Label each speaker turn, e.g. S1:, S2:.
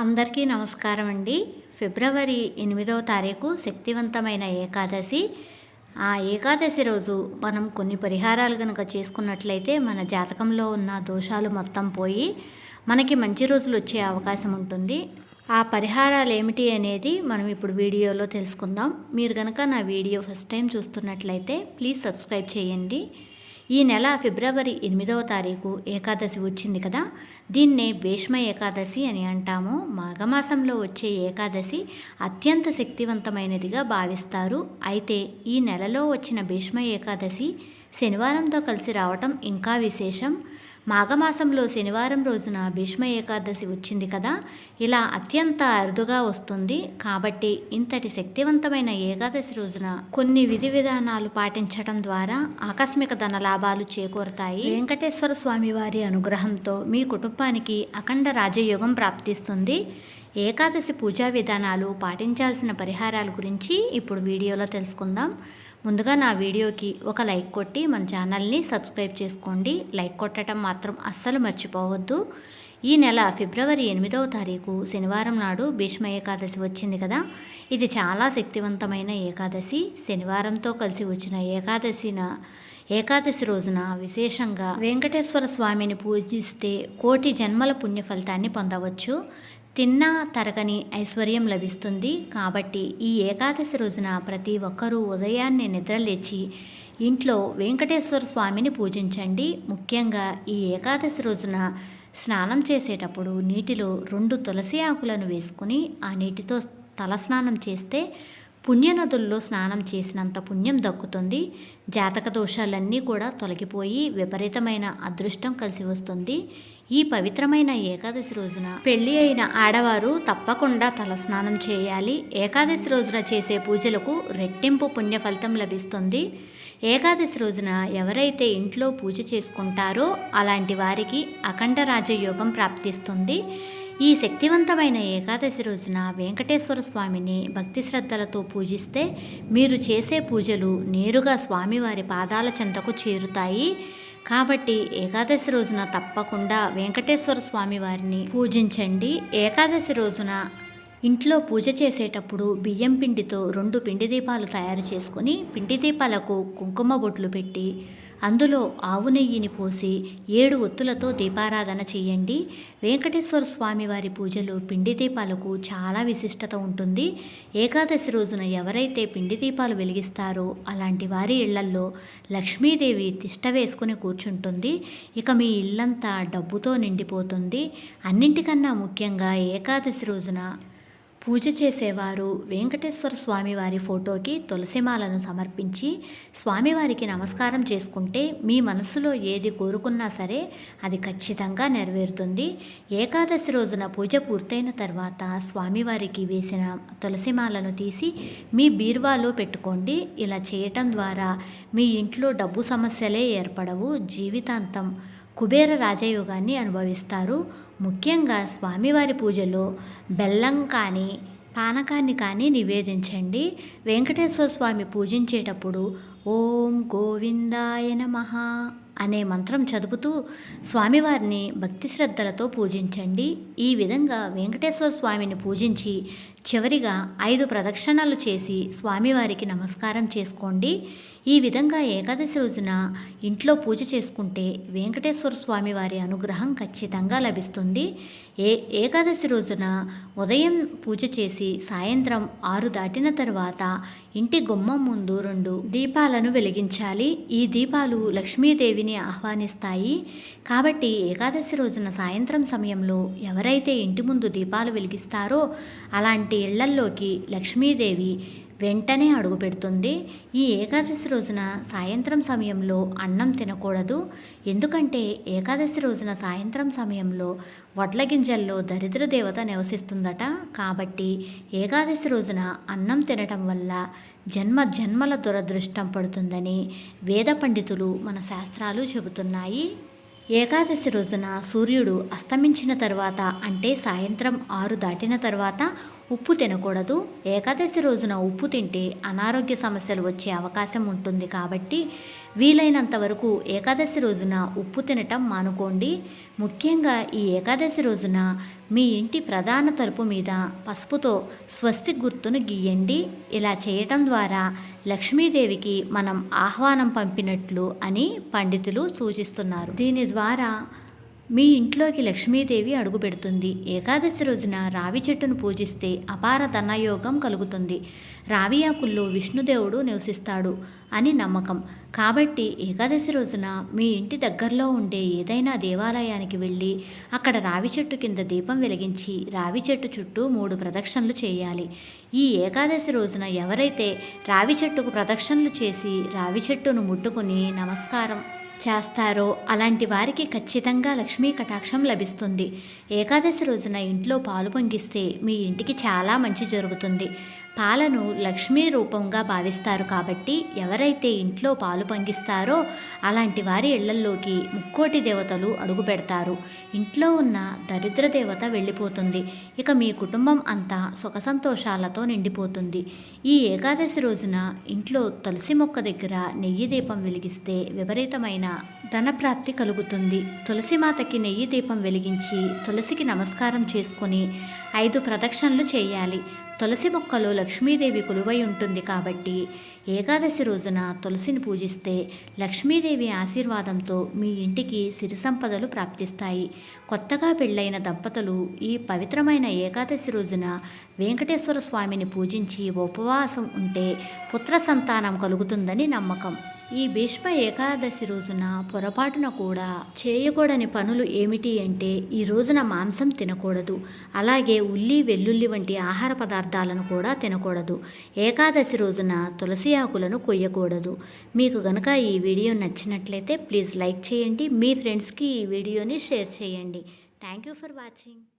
S1: అందరికీ నమస్కారం అండి. ఫిబ్రవరి ఎనిమిదవ తారీఖు శక్తివంతమైన ఏకాదశి. ఆ ఏకాదశి రోజు మనం కొన్ని పరిహారాలు కనుక చేసుకున్నట్లయితే మన జాతకంలో ఉన్న దోషాలు మొత్తం పోయి మనకి మంచి రోజులు వచ్చే అవకాశం ఉంటుంది. ఆ పరిహారాలు ఏమిటి అనేది మనం ఇప్పుడు వీడియోలో తెలుసుకుందాం. మీరు కనుక నా వీడియో ఫస్ట్ టైం చూస్తున్నట్లయితే ప్లీజ్ సబ్స్క్రైబ్ చేయండి. ఈ నెల ఫిబ్రవరి ఎనిమిదవ తారీఖు ఏకాదశి వచ్చింది కదా? దీన్నే భీష్మ ఏకాదశి అని అంటాము. మాఘమాసంలో వచ్చే ఏకాదశి అత్యంత శక్తివంతమైనదిగా భావిస్తారు. అయితే ఈ నెలలో వచ్చిన భీష్మ ఏకాదశి శనివారంతో కలిసి రావటం ఇంకా విశేషం. మాఘమాసంలో శనివారం రోజున భీష్మ ఏకాదశి వచ్చింది కదా? ఇలా అత్యంత అరుదుగా వస్తుంది. కాబట్టి ఇంతటి శక్తివంతమైన ఏకాదశి రోజున కొన్ని విధి విధానాలు పాటించడం ద్వారా ఆకస్మిక ధన లాభాలు చేకూరుతాయి. వెంకటేశ్వర స్వామి వారి అనుగ్రహంతో మీ కుటుంబానికి అఖండ రాజయోగం ప్రాప్తిస్తుంది. ఏకాదశి పూజా విధానాలు పాటించాల్సిన పరిహారాల గురించి ఇప్పుడు వీడియోలో తెలుసుకుందాం. ముందుగా నా వీడియోకి ఒక లైక్ కొట్టి మన ఛానల్ని సబ్స్క్రైబ్ చేసుకోండి. లైక్ కొట్టడం మాత్రం అస్సలు మర్చిపోవద్దు. ఈ నెల ఫిబ్రవరి ఎనిమిదవ తారీఖు శనివారం నాడు భీష్మ ఏకాదశి వచ్చింది కదా. ఇది చాలా శక్తివంతమైన ఏకాదశి. శనివారంతో కలిసి వచ్చిన ఏకాదశిన ఏకాదశి రోజున విశేషంగా వెంకటేశ్వర స్వామిని పూజిస్తే కోటి జన్మల పుణ్య ఫలితాన్ని పొందవచ్చు. తిన్నా తరగని ఐశ్వర్యం లభిస్తుంది. కాబట్టి ఈ ఏకాదశి రోజున ప్రతి ఒక్కరూ ఉదయాన్నే నిద్రలేచి ఇంట్లో వెంకటేశ్వర స్వామిని పూజించండి. ముఖ్యంగా ఈ ఏకాదశి రోజున స్నానం చేసేటప్పుడు నీటిలో రెండు తులసి ఆకులను వేసుకుని ఆ నీటితో తలస్నానం చేస్తే పుణ్యనదుల్లో స్నానం చేసినంత పుణ్యం దక్కుతుంది. జాతక దోషాలన్నీ కూడా తొలగిపోయి విపరీతమైన అదృష్టం కలిసి వస్తుంది. ఈ పవిత్రమైన ఏకాదశి రోజున పెళ్ళి అయిన ఆడవారు తప్పకుండా తలస్నానం చేయాలి. ఏకాదశి రోజున చేసే పూజలకు రెట్టింపు పుణ్య ఫలితం లభిస్తుంది. ఏకాదశి రోజున ఎవరైతే ఇంట్లో పూజ చేసుకుంటారో అలాంటి వారికి అఖండ రాజయోగం ప్రాప్తిస్తుంది. ఈ శక్తివంతమైన ఏకాదశి రోజున వెంకటేశ్వర స్వామిని భక్తి శ్రద్ధలతో పూజిస్తే మీరు చేసే పూజలు నేరుగా స్వామివారి పాదాల చెంతకు చేరుతాయి. కాబట్టి ఏకాదశి రోజున తప్పకుండా వెంకటేశ్వర స్వామి వారిని పూజించండి. ఏకాదశి రోజున ఇంట్లో పూజ చేసేటప్పుడు బియ్యం పిండితో రెండు పిండి దీపాలు తయారు చేసుకొని పిండి దీపాలకు కుంకుమ బొట్లు పెట్టి అందులో ఆవు నెయ్యిని పోసి ఏడు ఒత్తులతో దీపారాధన చేయండి. వెంకటేశ్వర స్వామి వారి పూజలు పిండి దీపాలకు చాలా విశిష్టత ఉంటుంది. ఏకాదశి రోజున ఎవరైతే పిండి దీపాలు వెలిగిస్తారో అలాంటి వారి ఇళ్ళల్లో లక్ష్మీదేవి తిష్ట వేసుకుని కూర్చుంటుంది. ఇక మీ ఇల్లంతా డబ్బుతో నిండిపోతుంది. అన్నింటికన్నా ముఖ్యంగా ఏకాదశి రోజున పూజ చేసేవారు వెంకటేశ్వర స్వామివారి ఫోటోకి తులసిమాలను సమర్పించి స్వామివారికి నమస్కారం చేసుకుంటే మీ మనసులో ఏది కోరుకున్నా సరే అది ఖచ్చితంగా నెరవేరుతుంది. ఏకాదశి రోజున పూజ పూర్తయిన తర్వాత స్వామివారికి వేసిన తులసిమాలను తీసి మీ బీరువాలో పెట్టుకోండి. ఇలా చేయటం ద్వారా మీ ఇంట్లో డబ్బు సమస్యలే ఏర్పడవు. జీవితాంతం కుబేర రాజయోగాన్ని అనుభవిస్తారు. ముఖ్యంగా స్వామివారి పూజలో బెల్లం కానీ పానకాన్ని కానీ నివేదించండి. వెంకటేశ్వర స్వామి పూజించేటప్పుడు ఓం గోవిందాయ నమ అనే మంత్రం చదువుతూ స్వామివారిని భక్తి శ్రద్ధలతో పూజించండి. ఈ విధంగా వెంకటేశ్వర స్వామిని పూజించి చివరిగా ఐదు ప్రదక్షిణలు చేసి స్వామివారికి నమస్కారం చేసుకోండి. ఈ విధంగా ఏకాదశి రోజున ఇంట్లో పూజ చేసుకుంటే వెంకటేశ్వర స్వామి వారి అనుగ్రహం ఖచ్చితంగా లభిస్తుంది. ఏ ఏకాదశి రోజున ఉదయం పూజ చేసి సాయంత్రం ఆరు దాటిన తర్వాత ఇంటి గుమ్మం ముందు రెండు దీపాల దీపాలను వెలిగించాలి. ఈ దీపాలు లక్ష్మీదేవిని ఆహ్వానిస్తాయి. కాబట్టి ఏకాదశి రోజున సాయంత్రం సమయంలో ఎవరైతే ఇంటి ముందు దీపాలు వెలిగిస్తారో అలాంటి ఇళ్ళల్లోకి లక్ష్మీదేవి వెంటనే అడుగు పెడుతుంది. ఈ ఏకాదశి రోజున సాయంత్రం సమయంలో అన్నం తినకూడదు. ఎందుకంటే ఏకాదశి రోజున సాయంత్రం సమయంలో వడ్ల గింజల్లో దరిద్ర దేవత నివసిస్తుందట. కాబట్టి ఏకాదశి రోజున అన్నం తినటం వల్ల జన్మ జన్మల దురదృష్టం పడుతుందని వేద పండితులు మన శాస్త్రాలు చెబుతున్నాయి. ఏకాదశి రోజున సూర్యుడు అస్తమించిన తర్వాత అంటే సాయంత్రం ఆరు దాటిన తర్వాత ఉప్పు తినకూడదు. ఏకాదశి రోజున ఉప్పు తింటే అనారోగ్య సమస్యలు వచ్చే అవకాశం ఉంటుంది కాబట్టి వీలైనంత వరకు ఏకాదశి రోజున ఉప్పు తినటం మానుకోండి. ముఖ్యంగా ఈ ఏకాదశి రోజున మీ ఇంటి ప్రధాన తలుపు మీద పసుపుతో స్వస్తి గుర్తును గీయండి. ఇలా చేయటం ద్వారా లక్ష్మీదేవికి మనం ఆహ్వానం పంపినట్లు అని పండితులు సూచిస్తున్నారు. దీని ద్వారా మీ ఇంట్లోకి లక్ష్మీదేవి అడుగుపెడుతుంది ఏకాదశి రోజున రావి చెట్టును పూజిస్తే అపార ధనయోగం కలుగుతుంది. రావి ఆకుల్లో విష్ణుదేవుడు నివసిస్తాడు అని నమ్మకం. కాబట్టి ఏకాదశి రోజున మీ ఇంటి దగ్గరలో ఉండే ఏదైనా దేవాలయానికి వెళ్ళి అక్కడ రావి చెట్టు కింద దీపం వెలిగించి రావి చెట్టు చుట్టూ మూడు ప్రదక్షిణలు చేయాలి. ఈ ఏకాదశి రోజున ఎవరైతే రావి చెట్టుకు ప్రదక్షిణలు చేసి రావి చెట్టును ముట్టుకుని నమస్కారం చేస్తారో అలాంటి వారికి ఖచ్చితంగా లక్ష్మీ కటాక్షం లభిస్తుంది. ఏకాదశి రోజున ఇంట్లో పాలు పొంగిస్తే మీ ఇంటికి చాలా మంచి జరుగుతుంది. పాలను లక్ష్మీ రూపంగా భావిస్తారు కాబట్టి ఎవరైతే ఇంట్లో పాలు పంగిస్తారో అలాంటి వారి ఇళ్ళల్లోకి ముక్కోటి దేవతలు అడుగు పెడతారు. ఇంట్లో ఉన్న దరిద్ర దేవత వెళ్ళిపోతుంది. ఇక మీ కుటుంబం అంతా సుఖ సంతోషాలతో నిండిపోతుంది. ఈ ఏకాదశి రోజున ఇంట్లో తులసి మొక్క దగ్గర నెయ్యి దీపం వెలిగిస్తే విపరీతమైన ధనప్రాప్తి కలుగుతుంది. తులసి మాతకి నెయ్యి దీపం వెలిగించి తులసికి నమస్కారం చేసుకొని ఐదు ప్రదక్షిణలు చేయాలి. తులసి మొక్కలో లక్ష్మీదేవి కొలువై ఉంటుంది కాబట్టి ఏకాదశి రోజున తులసిని పూజిస్తే లక్ష్మీదేవి ఆశీర్వాదంతో మీ ఇంటికి సిరి సంపదలు ప్రాప్తిస్తాయి. కొత్తగా పెళ్ళైన దంపతులు ఈ పవిత్రమైన ఏకాదశి రోజున వెంకటేశ్వర స్వామిని పూజించి ఉపవాసం ఉంటే పుత్ర సంతానం కలుగుతుందని నమ్మకం. ఈ భీష్మ ఏకాదశి రోజున పొరపాటున కూడా చేయకూడని పనులు ఏమిటి అంటే ఈ రోజున మాంసం తినకూడదు. అలాగే ఉల్లి వెల్లుల్లి వంటి ఆహార పదార్థాలను కూడా తినకూడదు. ఏకాదశి రోజున తులసి ఆకులను కొయ్యకూడదు. మీకు గనుక ఈ వీడియో నచ్చినట్లయితే ప్లీజ్ లైక్ చేయండి. మీ ఫ్రెండ్స్కి ఈ వీడియోని షేర్ చేయండి. Thank you for watching.